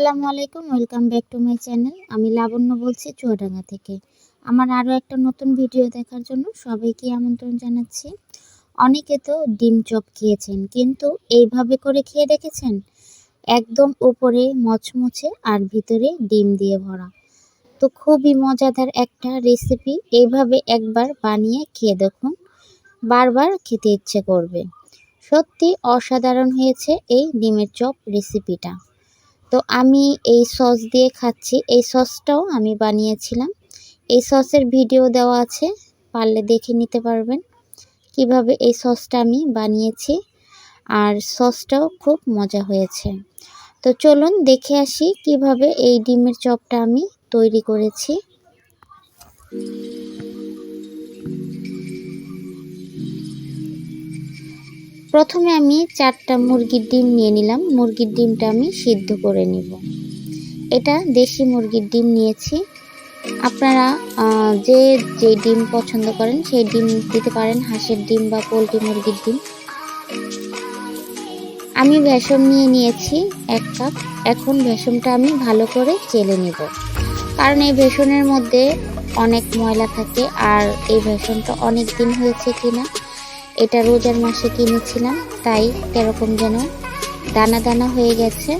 আসসালামু আলাইকুম, welcome back to my channel. আমি লাবণ্য বলছি চুয়াডাঙ্গা থেকে। আমার আরও একটা নতুন ভিডিও দেখার জন্য সবাইকে আমন্ত্রণ জানাচ্ছি। অনেকে তো ডিম চপ খেয়েছেন, কিন্তু এইভাবে করে খেয়ে দেখেছেন? একদম উপরে মচমচে আর ভিতরে ডিম দিয়ে ভরা। তো খুবই মজাদার একটা রেসিপি। এইভাবে একবার বানিয়ে খেয়ে দেখুন, বারবার খেতে ইচ্ছে করবে। সত্যি অসাধারণ হয়েছে এই ডিমের চপ রেসিপিটা। তো আমি এই সস দিয়ে খাচ্ছি। এই সসটাও আমি বানিয়েছিলাম। এই সসের ভিডিও দেওয়া আছে, পারলে দেখে নিতে পারবেন কীভাবে এই সসটা আমি বানিয়েছি। আর সসটাও খুব মজা হয়েছে। তো চলুন দেখে আসি কীভাবে এই ডিমের চপটা আমি তৈরি করেছি। প্রথমে আমি চারটা মুরগির ডিম নিয়ে নিলাম। মুরগির ডিমটা আমি সিদ্ধ করে নিব। এটা দেশি মুরগির ডিম নিয়েছি। আপনারা যে যে ডিম পছন্দ করেন সেই ডিম দিতে পারেন, হাঁসের ডিম বা পোলট্রি মুরগির ডিম। আমি ভেষম নিয়ে নিয়েছি এক কাপ। এখন ভেষমটা আমি ভালো করে চেলে নেব। কারণ এই ভেষনের মধ্যে অনেক ময়লা থাকে, আর এই ভেষনটা অনেক দিন হয়েছে কিনা এটা রোজার মাসে কিনেছিলাম তাই কেরকম যেন দানা দানা হয়ে গেছে।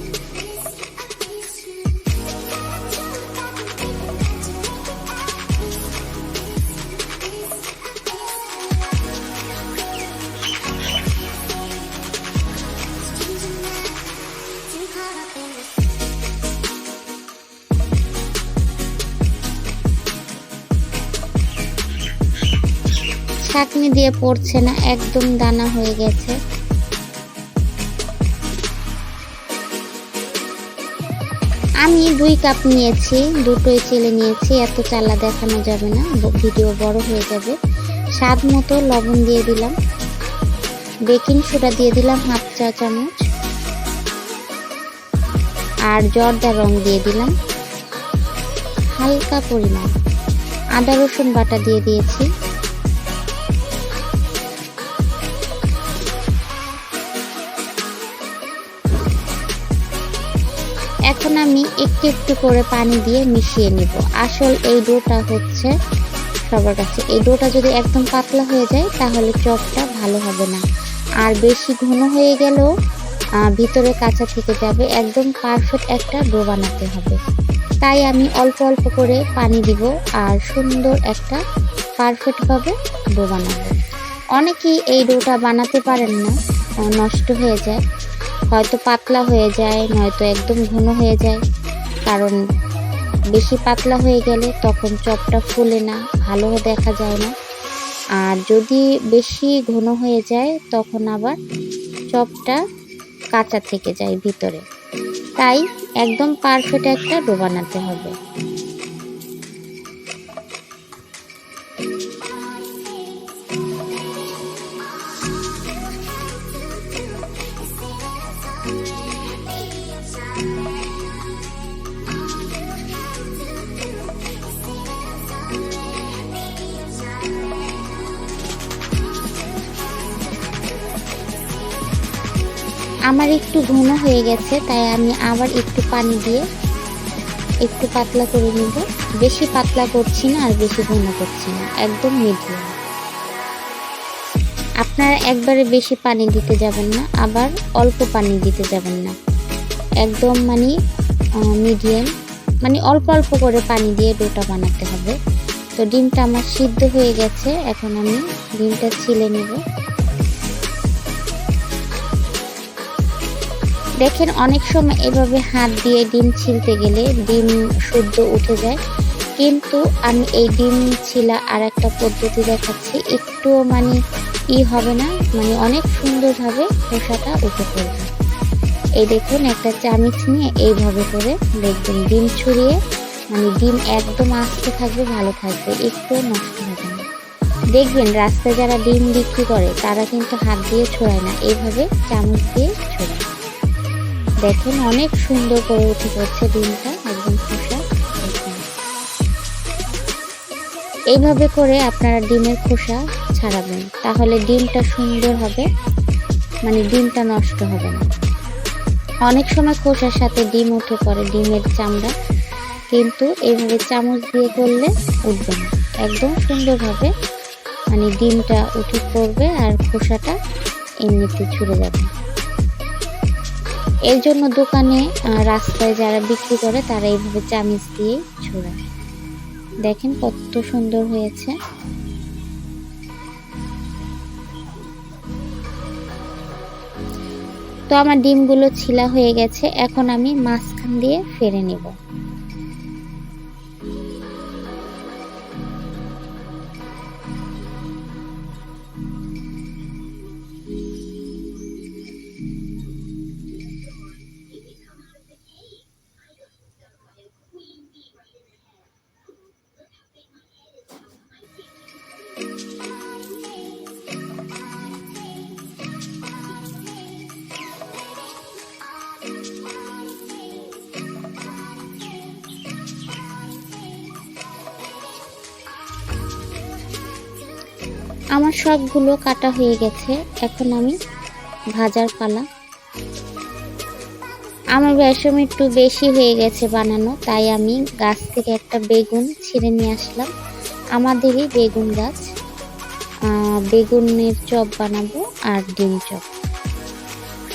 ছাকনি দিয়ে পড়ছে না, একদম দানা হয়ে গেছে। আমি দুই কাপ নিয়েছি, দুটোই চেলে নিয়েছি, এত চালা দেখানো যাবে না ভিডিও বড় হয়ে যাবে। স্বাদ মতো লবণ দিয়ে দিলাম। বেকিং সোডা দিয়ে দিলাম হাফ চা চামচ। আর জর্দা রং দিয়ে দিলাম। হালকা পরিমাণ। আদা রসুন বাটা দিয়ে দিয়েছি। এখন আমি একটু একটু করে পানি দিয়ে মিশিয়ে নিব। আসল এই ডোটা হচ্ছে সবার কাছে। এই ডোটা যদি একদম পাতলা হয়ে যায়, তাহলে চপটা ভালো হবে না। আর বেশি ঘন হয়ে গেলেও ভিতরে কাঁচা থেকে যাবে। একদম পারফেক্ট একটা ডো বানাতে হবে। তাই আমি অল্প অল্প করে পানি দিব আর সুন্দর একটা পারফেক্টভাবে ডো বানাবো। অনেকেই এই ডোটা বানাতে পারেন না নষ্ট হয়ে যায়। হয়তো পাতলা হয়ে যায়, নয়তো একদম ঘন হয়ে যায়। কারণ বেশি পাতলা হয়ে গেলে তখন চপটা ফুলে না, ভালো দেখা যায় না। আর যদি বেশি ঘন হয়ে যায়, তখন আবার চপটা কাঁচা থেকে যায় ভিতরে। তাই একদম পারফেক্ট একটা ডো বানাতে হবে। আমার একটু ঘন হয়ে গেছে, তাই আমি আবার একটু পানি দিয়ে একটু পাতলা করে নিব। বেশি পাতলা করছি না আর বেশি ঘন করছি না, একদম মিডিয়াম আপনারা একবারে বেশি পানি দিতে যাবেন না, আবার অল্প পানি দিতে যাবেন না। একদম মানে মিডিয়াম মানে অল্প অল্প করে পানি দিয়ে ডোটা বানাতে হবে। তো ডিমটা আমার সিদ্ধ হয়ে গেছে, এখন আমি ডিমটা ছিলে নেব। দেখেন অনেক সময় এভাবে হাত দিয়ে ডিম ছিলতে গেলে ডিম শুদ্ধ উঠে যায়। কিন্তু আমি এই ডিম ছিলা আর একটা পদ্ধতি দেখাচ্ছি। একটু মানে ই হবে না মানে অনেক সুন্দরভাবে খোসাটা উঠে পড়বে। এই দেখুন একটা চামিচ নিয়ে এইভাবে করে দেখবেন ডিম ছড়িয়ে মানে ডিম একদম আস্তে থাকবে, ভালো থাকবে একটু নষ্ট হবে না। দেখবেন রাস্তায় যারা ডিম বিক্রি করে, তারা কিন্তু হাত দিয়ে ছড়ায় না, এইভাবে চামচ দিয়ে ছড়ায়। দেখেন অনেক সুন্দর করে উঠে পড়ছে ডিমটা একদম খোসা এইভাবে করে আপনারা ডিমের খোসা ছাড়াবেন। তাহলে ডিমটা সুন্দর হবে মানে ডিমটা নষ্ট হবে না। অনেক সময় খোসার সাথে ডিম উঠে পড়ে, ডিমের চামড়া, কিন্তু এইভাবে চামচ দিয়ে করলে উঠবে না। একদম সুন্দরভাবে মানে ডিমটা উঠে পড়বে আর খোসাটা এমনিতে ছুড়ে যাবে। এর জন্য দোকানে রাস্তায় যারা বিক্রি করে, তারা এইভাবে চামিচ দিয়ে ছোড়ায় দেখেন কত সুন্দর হয়েছে। তো আমার ডিমগুলো ছিলা হয়ে গেছে, এখন আমি মাঝখান দিয়ে ফেরে নেব। আমার সবগুলো কাটা হয়ে গেছে। এখন আমি ভাজার পালা। আমার বেসম একটু বেশি হয়ে গেছে বানানো, তাই আমি গাছ থেকে একটা বেগুন ছিঁড়ে নিয়ে আসলাম। আমাদেরই বেগুন গাছ। বেগুনের চপ বানাবো আর ডিম চপ।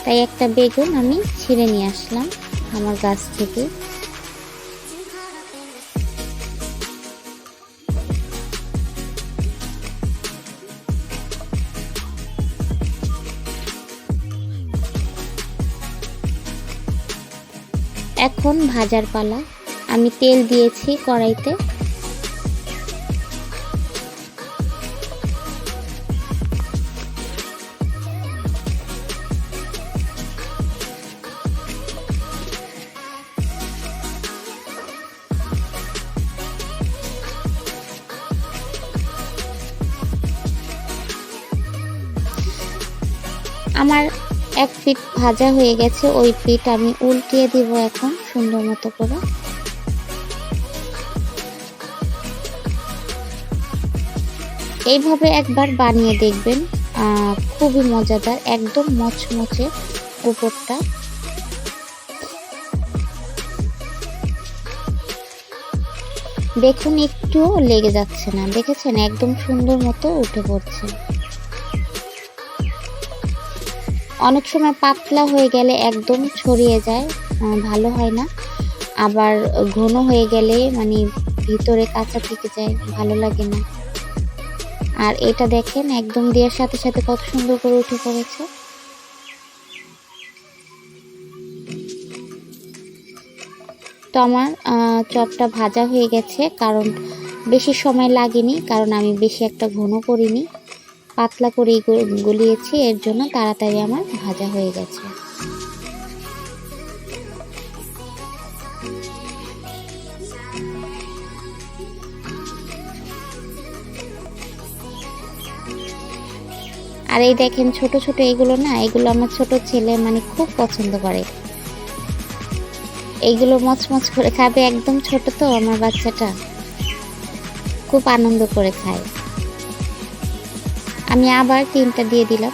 তাই একটা বেগুন আমি ছিঁড়ে নিয়ে আসলাম আমার গাছ থেকে। এখন ভাজার পালা। আমি তেল দিয়েছি কড়াইতে। আমার এক পিঠ ভাজা হয়ে গেছে, ওই পিঠ আমি উল্টিয়ে দিব এখন সুন্দর মতো করে। এইভাবে একবার বানিয়ে দেখবেন খুবই মজাদার, একদম মচমচে উপরটা। দেখুন একটুও লেগে যাচ্ছে না, দেখেছেন? একদম সুন্দর মতো উঠে পড়ছে। অনেক সময় পাতলা হয়ে গেলে একদম ছড়িয়ে যায় ভালো হয় না। আবার ঘন হয়ে গেলে মানে ভিতরে কাঁচা থেকে যায়, ভালো লাগে না। আর এটা দেখেন, একদম দেওয়ার সাথে সাথে কত সুন্দর করে উঠে পড়েছে। তো আমার চপটা ভাজা হয়ে গেছে, কারণ বেশি সময় লাগেনি, কারণ আমি বেশি একটা ঘন করিনি। পাতলা করেই গ- গলিয়েছি, এর জন্য তাড়াতাড়ি আমার ভাজা হয়ে গেছে। আর এই দেখেন ছোট ছোট এগুলো না, এগুলো আমার ছোট ছেলে মানে খুব পছন্দ করে। এইগুলো মচমচ করে খাবে, একদম ছোট তো আমার বাচ্চাটা। খুব আনন্দ করে খায়। আমি আবার তিনটা দিয়ে দিলাম।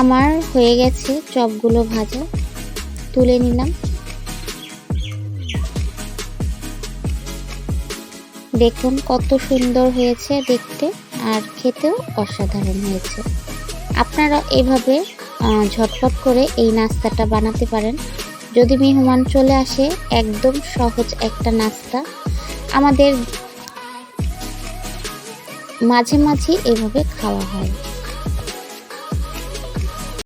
আমার হয়ে গেছে চপগুলো ভাজা। তুলে নিলাম। দেখুন কত সুন্দর হয়েছে দেখতে আর খেতেও অসাধারণ হয়েছে। আপনারা এভাবে ঝটপট করে এই নাস্তাটা বানাতে পারেন। যদি মেহমান চলে আসে, একদম সহজ একটা নাস্তা। আমাদের মাঝে মাঝে এভাবে খাওয়া হয়।